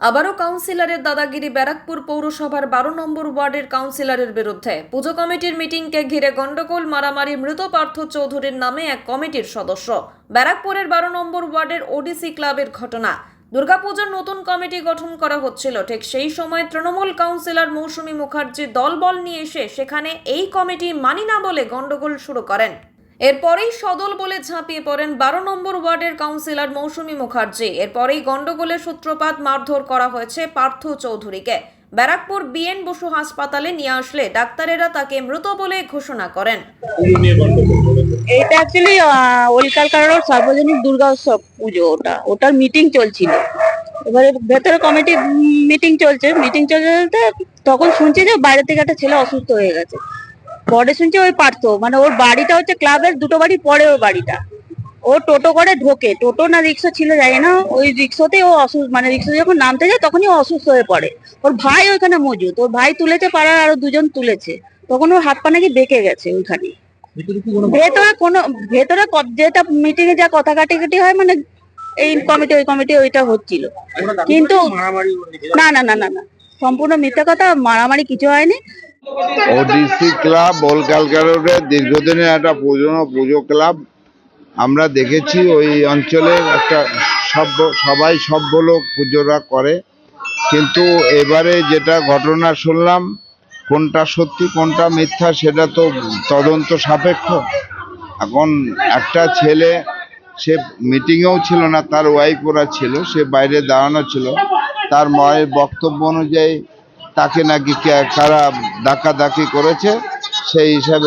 আবারও কাউন্সিলরের দাদাগিরি ব্যারাকপুর পৌরসভার বারো নম্বর ওয়ার্ডের কাউন্সিলরের বিরুদ্ধে পুজো কমিটির মিটিংকে ঘিরে গন্ডগোল মারামারি, মৃত পার্থ চৌধুরীর নামে এক কমিটির সদস্য। ব্যারাকপুরের বারো নম্বর ওয়ার্ডের ওডিসি ক্লাবের ঘটনা। দুর্গাপুজোর নতুন কমিটি গঠন করা হচ্ছিল, ঠিক সেই সময় তৃণমূল কাউন্সিলর মৌসুমী মুখার্জি দলবল নিয়ে এসে সেখানে এই কমিটি মানি না বলে গন্ডগোল শুরু করেন। এরপরেই সদল বলে ঝাঁপিয়ে পড়েন বারো নম্বর ওয়ার্ডের কাউন্সিলর মৌসুমী মুখার্জি। এরপরেই গন্ডগোলের সূত্রপাত মারধর করা হয়েছে পার্থ চৌধুরীকে। ব্যারাকপুর বিএন বসু হাসপাতালে নিয়ে আসলে ডাক্তারেরা তাকে মৃত বলে ঘোষণা করেন। এটা অ্যাকচুয়ালি ওলকালকার সার্বজনীন দুর্গা উৎসব পুজো ওটা। ওটার মিটিং চলছিল। এবারে ভেতরে কমিটি মিটিং চলছে। মিটিং চলতে তখন শুনছি যে বাইরে থেকে একটা ছেলে অসুস্থ হয়ে গেছে। পরে শুনছি ওই পারতো মানে ওর বাড়িটা হচ্ছে ক্লাবের দুটো বাড়ি পরে ওর বাড়িটা। ও টোটো করে ঢোকে টোটো না রিক্সা ছিল জানি না ওই রিক্সাতে ও অসুস্থ মানে রিক্সা যখন নামতে যায় তখনই অসুস্থ হয়ে পড়ে। ওর ভাই ওইখানে মজুদ ওর ভাই তুলেছে পাড়ার আরও দুজন তুলেছে তখন ওর হাত পা নাকি বেঁকে গেছে ওইখানে। ভেতরে কোনো ভেতরে যেটা মিটিং এ যা কথা কাটাকাটি হয় মানে এই কমিটি ওই কমিটি ওইটা হচ্ছিল। কিন্তু না না না না না। সম্পূর্ণ মিথ্যা কথা মারামারি কিছু হয়নি। ওডিসি ক্লাব বলকালকা রোডের দীর্ঘদিনের একটা পুজনো পুজো ক্লাব। আমরা দেখেছি ওই অঞ্চলের একটা সভ্য, সবাই সভ্য লোক পুজোরা করে। কিন্তু এবারে যেটা ঘটনা শুনলাম, কোনটা সত্যি, কোনটা মিথ্যা, সেটা তো তদন্ত সাপেক্ষ। এখন একটা ছেলে, সে মিটিংয়েও ছিল না, তার ওয়াইফ ওরা ছিল, সে বাইরে দাঁড়ানো ছিল। তার মায়ের বক্তব্য অনুযায়ী তাকে নাকি কারা ধাক্কাধাক্কি করেছে সেই হিসাবে